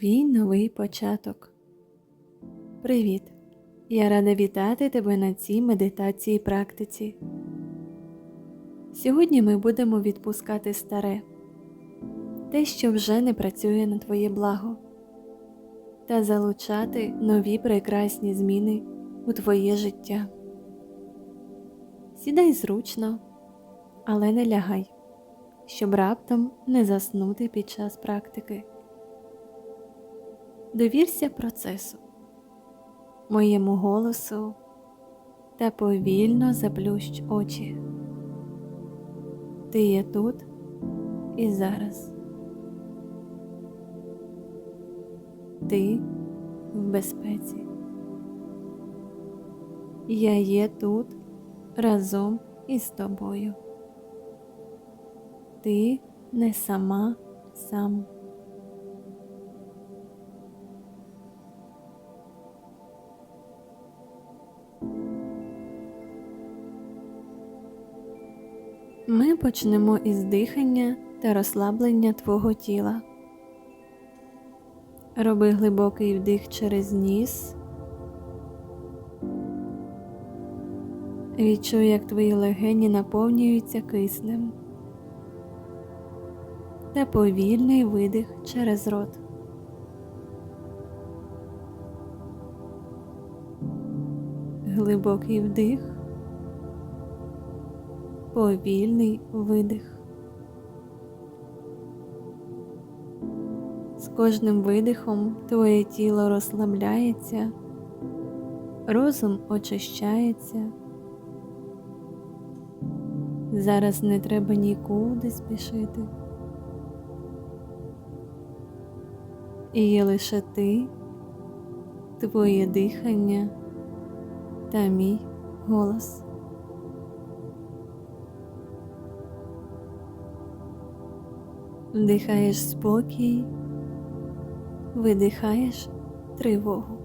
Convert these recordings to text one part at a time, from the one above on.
Твій новий початок. Привіт! Я рада вітати тебе на цій медитації практиці. Сьогодні ми будемо відпускати старе, те, що вже не працює на твоє благо, та залучати нові прекрасні зміни у твоє життя. Сідай зручно, але не лягай, щоб раптом не заснути під час практики. Довірся процесу, моєму голосу та повільно заплющ очі. Ти є тут і зараз. Ти в безпеці. Я є тут разом із тобою. Ти не сама сам. Ми почнемо із дихання та розслаблення твого тіла. Роби глибокий вдих через ніс. Відчуй, як твої легені наповнюються киснем. Та повільний видих через рот. Глибокий вдих повільний видих. З кожним видихом твоє тіло розслабляється, розум очищається. Зараз не треба нікуди спішити. І є лише ти, твоє дихання та мій голос. Вдихаєш спокій, видихаєш тривогу.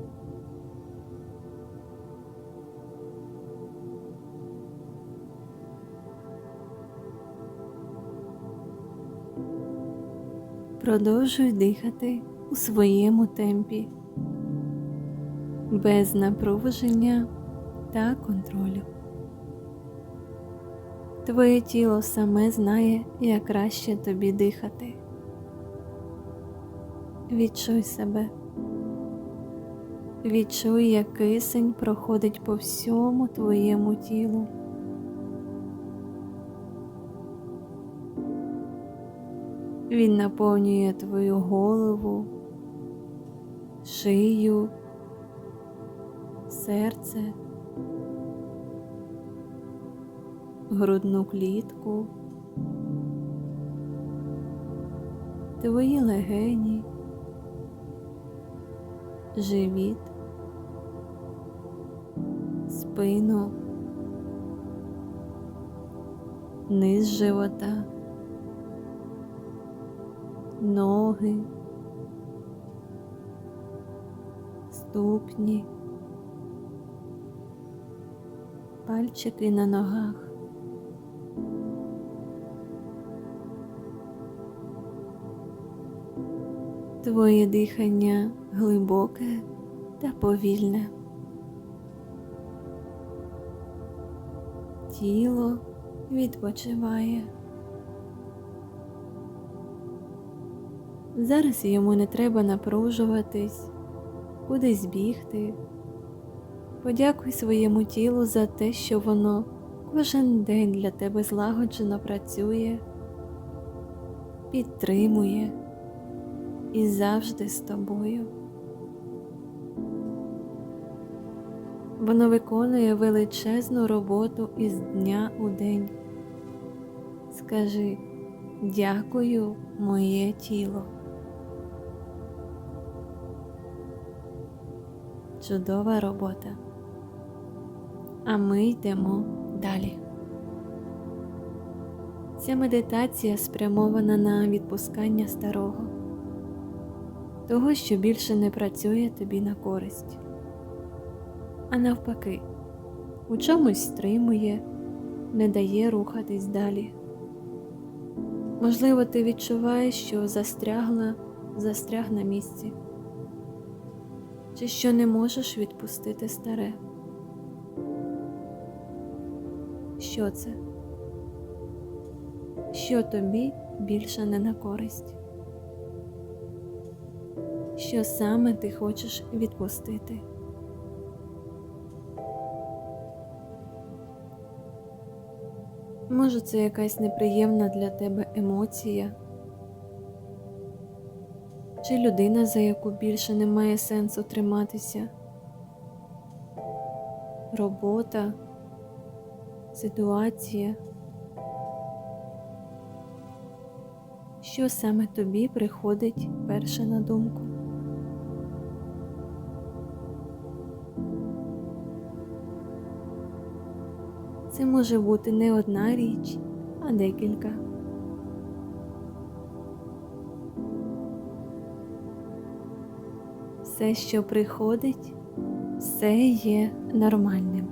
Продовжуй дихати у своєму темпі, без напруження та контролю. Твоє тіло саме знає, як краще тобі дихати. Відчуй себе, відчуй, як кисень проходить по всьому твоєму тілу. Він наповнює твою голову, шию, серце. Грудну клітку, твої легені, живіт, спину, низ живота, ноги, ступні. Пальчики на ногах. Твоє дихання глибоке та повільне. Тіло відпочиває. Зараз йому не треба напружуватись, кудись бігти. Подякуй своєму тілу за те, що воно кожен день для тебе злагоджено працює, підтримує і завжди з тобою. Воно виконує величезну роботу із дня у день. Скажи дякую, моє тіло. Чудова робота. А ми йдемо далі. Ця медитація спрямована на відпускання старого того, що більше не працює тобі на користь, а навпаки, у чомусь стримує, не дає рухатись далі. Можливо, ти відчуваєш, що застрягла застряг на місці, чи що не можеш відпустити старе. Що це? Що тобі більше не на користь? Що саме ти хочеш відпустити? Може, це якась неприємна для тебе емоція, чи людина, за яку більше немає сенсу триматися, робота, ситуація. Що саме тобі приходить перше на думку? Це може бути не одна річ, а декілька. Все, що приходить, все є нормальним.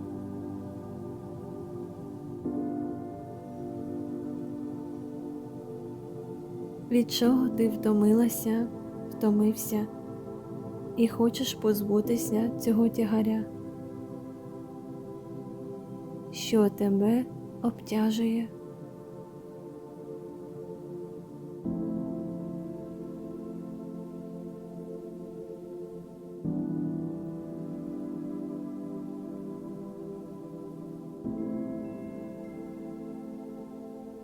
Від чого ти втомилася, втомився і хочеш позбутися цього тягаря? Що тебе обтяжує.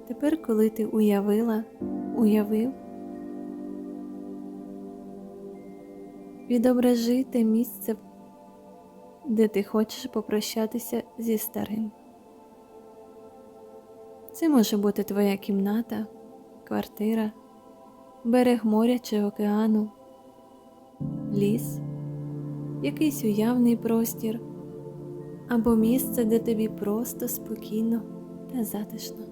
Тепер, коли ти уявила, уявив, відображи те місце, де ти хочеш попрощатися зі старим. Це може бути твоя кімната, квартира, берег моря чи океану, ліс, якийсь уявний простір або місце, де тобі просто спокійно та затишно.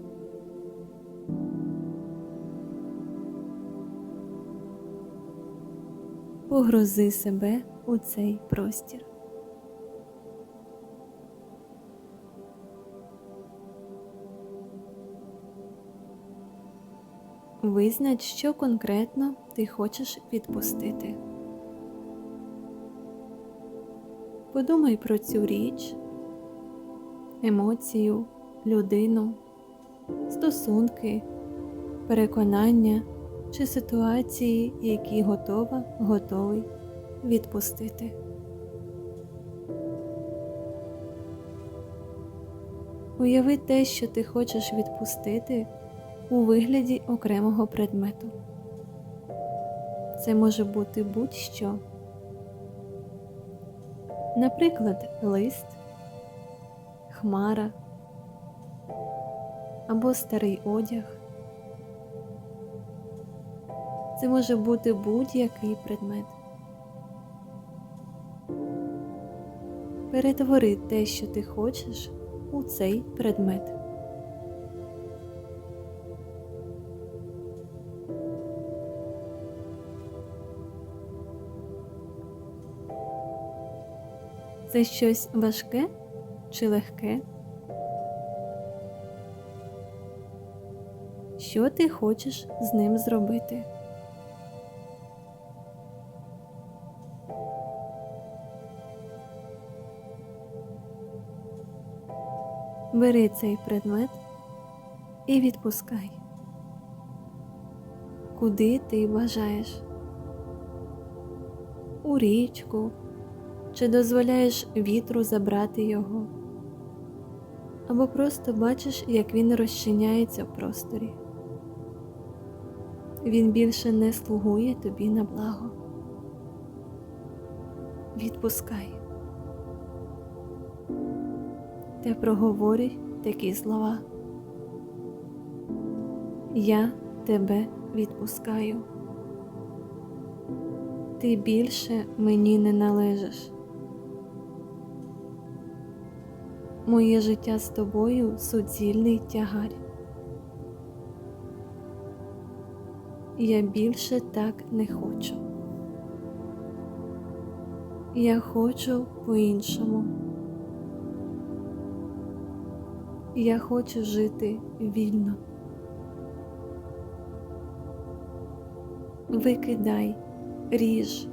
Погрузи себе у цей простір. Визнач, що конкретно ти хочеш відпустити. Подумай про цю річ, емоцію, людину, стосунки, переконання чи ситуації, які готова, готовий відпустити. Уяви те, що ти хочеш відпустити у вигляді окремого предмету. Це може бути будь-що. Наприклад, лист, хмара або старий одяг. Це може бути будь-який предмет. Перетвори те, що ти хочеш, у цей предмет. Це щось важке чи легке? Що ти хочеш з ним зробити? Бери цей предмет і відпускай. Куди ти бажаєш? У річку, чи дозволяєш вітру забрати його, або просто бачиш, як він розчиняється в просторі. Він більше не слугує тобі на благо. Відпускай. Та проговорюй такі слова. Я тебе відпускаю. Ти більше мені не належиш. Моє життя з тобою суцільний тягар. Я більше так не хочу. Я хочу по-іншому. Я хочу жити вільно. Викидай, ріж,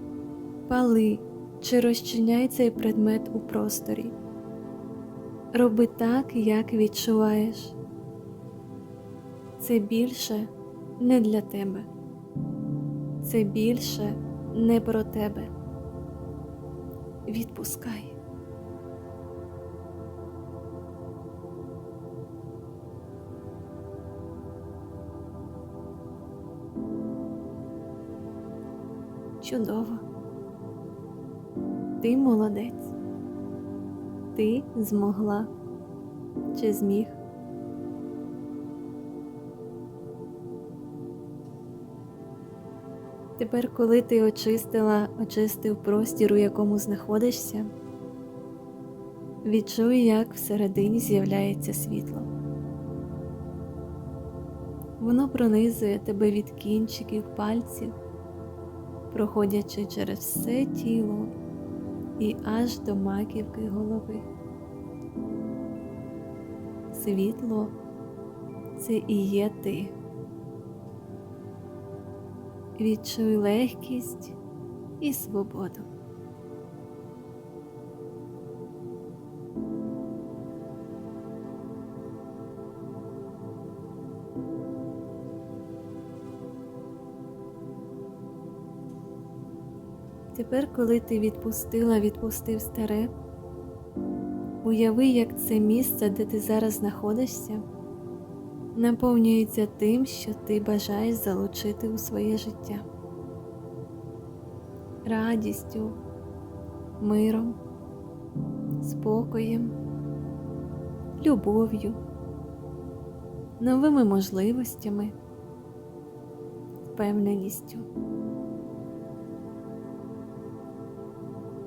пали чи розчиняй цей предмет у просторі. Роби так, як відчуваєш. Це більше не для тебе. Це більше не про тебе. Відпускай. Чудово. Ти молодець. Ти змогла чи зміг. Тепер, коли ти очистила, очистив простір, у якому знаходишся, відчуй, як всередині з'являється світло. Воно пронизує тебе від кінчиків пальців, проходячи через все тіло і аж до маківки голови. Світло це і є ти. Відчуй легкість і свободу. Тепер, коли ти відпустила, відпустив старе, уяви, як це місце, де ти зараз знаходишся, наповнюється тим, що ти бажаєш залучити у своє життя радістю, миром, спокоєм, любов'ю, новими можливостями, впевненістю.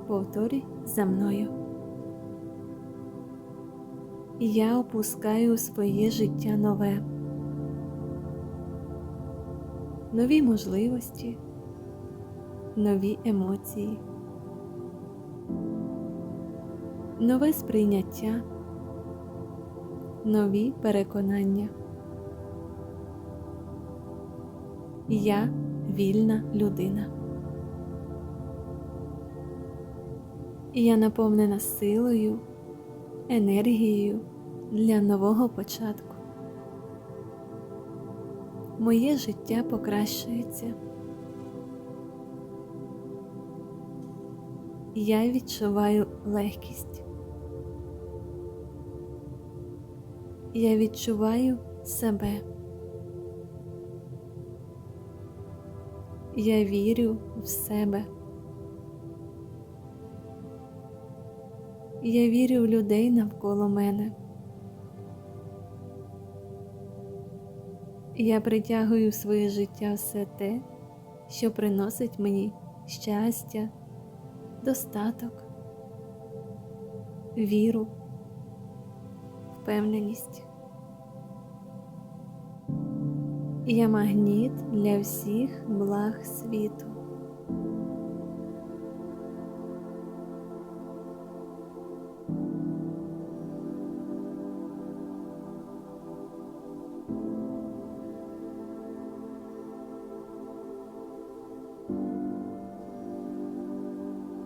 Повторюй за мною. Я опускаю у своє життя нове, нові можливості, нові емоції, нове сприйняття, нові переконання. Я вільна людина. І я наповнена силою, енергією для нового початку. Моє життя покращується. Я відчуваю легкість. Я відчуваю себе. Я вірю в себе. Я вірю в людей навколо мене. Я притягую в своє життя все те, що приносить мені щастя, достаток, віру, впевненість. Я магніт для всіх благ світу.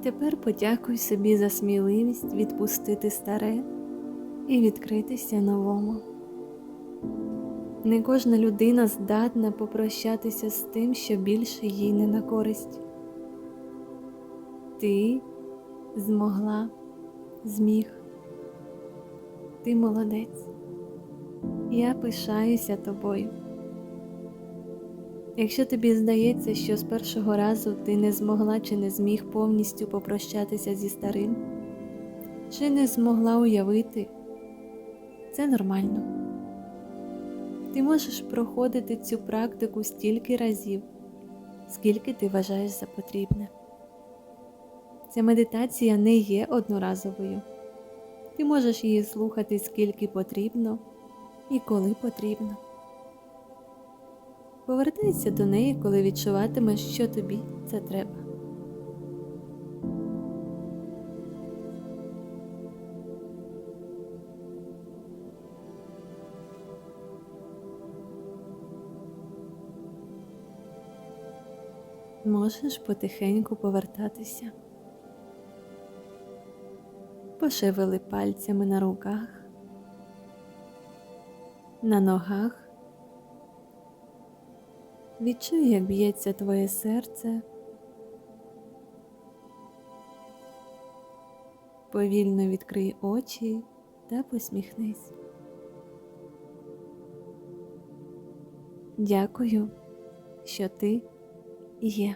Тепер подякуй собі за сміливість відпустити старе і відкритися новому. Не кожна людина здатна попрощатися з тим, що більше їй не на користь. Ти змогла, зміг. Ти молодець. Я пишаюся тобою. Якщо тобі здається, що з першого разу ти не змогла чи не зміг повністю попрощатися зі старим, чи не змогла уявити, це нормально. Ти можеш проходити цю практику стільки разів, скільки ти вважаєш за потрібне. Ця медитація не є одноразовою. Ти можеш її слухати скільки потрібно і коли потрібно. Повертайся до неї, коли відчуватимеш, що тобі це треба. можеш потихеньку повертатися. Пошевели пальцями на руках, на ногах. Відчуй, як б'ється твоє серце. Повільно відкрий очі та посміхнись. Дякую, що ти є.